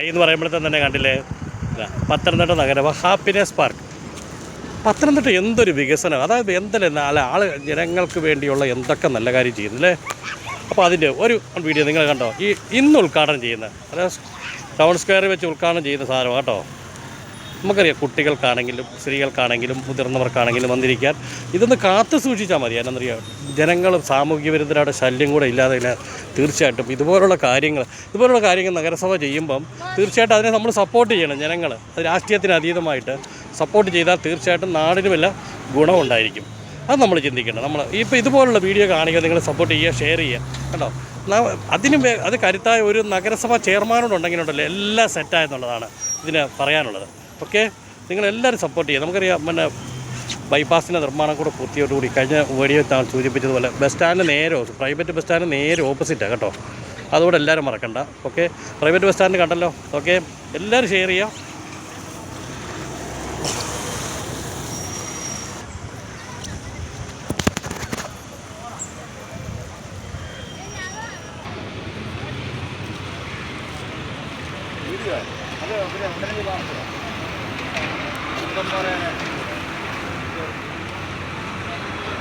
I എന്ന് പറയുമ്പോഴത്തെ തന്നെ കണ്ടില്ലേ? പത്തനംതിട്ട നഗരം ഹാപ്പിനെസ് പാർക്ക് പത്തനംതിട്ട എന്തൊരു വികസനം. അതായത് എന്തെല്ലാം അല്ല ആൾ ജനങ്ങൾക്ക് വേണ്ടിയുള്ള എന്തൊക്കെ നല്ല കാര്യം ചെയ്യുന്നില്ലേ അപ്പോൾ അതിന്റെ ഒരു വീഡിയോ നിങ്ങൾ കണ്ടോ? ഈ ഇന്ന് ഉദ്ഘാടനം ചെയ്യുന്ന അതായത് ടൗൺ സ്ക്വയറിൽ വെച്ച് ഉദ്ഘാടനം ചെയ്യുന്ന സാധനം കേട്ടോ. നമുക്കറിയാം കുട്ടികൾക്കാണെങ്കിലും സ്ത്രീകൾക്കാണെങ്കിലും മുതിർന്നവർക്കാണെങ്കിലും വന്നിരിക്കാൻ. ഇതൊന്ന് കാത്തു സൂക്ഷിച്ചാൽ മതി എന്നറിയാം ജനങ്ങൾ സാമൂഹ്യ വിരുദ്ധരുടെ ശല്യം കൂടെ ഇല്ലാതെ തീർച്ചയായിട്ടും ഇതുപോലുള്ള കാര്യങ്ങൾ ഇതുപോലുള്ള കാര്യങ്ങൾ നഗരസഭ ചെയ്യുമ്പം തീർച്ചയായിട്ടും അതിനെ നമ്മൾ സപ്പോർട്ട് ചെയ്യണം ജനങ്ങൾ അത് രാഷ്ട്രീയത്തിന് അതീതമായിട്ട് സപ്പോർട്ട് ചെയ്താൽ തീർച്ചയായിട്ടും നാടിന് വല്ല ഗുണമുണ്ടായിരിക്കും അത് നമ്മൾ ചിന്തിക്കണം. നമ്മൾ ഇപ്പോൾ ഇതുപോലുള്ള വീഡിയോ കാണിക്കുക നിങ്ങൾ സപ്പോർട്ട് ചെയ്യുക ഷെയർ ചെയ്യുക. കേട്ടോ അതിനും അത് കരുത്തായ ഒരു നഗരസഭ ചെയർമാനോടുണ്ടെങ്കിലുണ്ടല്ലോ എല്ലാം സെറ്റായെന്നുള്ളതാണ് ഇതിന് പറയാനുള്ളത്. ഓക്കെ നിങ്ങളെല്ലാവരും സപ്പോർട്ട് ചെയ്യുക. നമുക്കറിയാം പിന്നെ ബൈപ്പാസിന്റെ നിർമ്മാണം കൂടെ പൂർത്തിയോടുകൂടി കഴിഞ്ഞ വീഡിയോ താൻ സൂചിപ്പിച്ചതുപോലെ ബസ് സ്റ്റാൻഡ് നേരെ പ്രൈവറ്റ് ബസ് സ്റ്റാൻഡ് നേരെ ഓപ്പോസിറ്റാണ് കേട്ടോ. അതുകൂടെ എല്ലാവരും മറക്കണ്ട. ഓക്കെ പ്രൈവറ്റ് ബസ് സ്റ്റാൻഡ് കണ്ടല്ലോ. ഓക്കെ എല്ലാവരും ഷെയർ ചെയ്യുക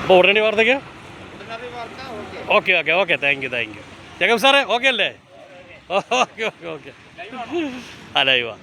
അപ്പോൾ ഉടനടി വാർത്തയ്ക്ക് okay. Okay okay thank you thank you ജഗം സാറേ ഓക്കെ അല്ലേ? Okay okay okay. ആ ലൈവാ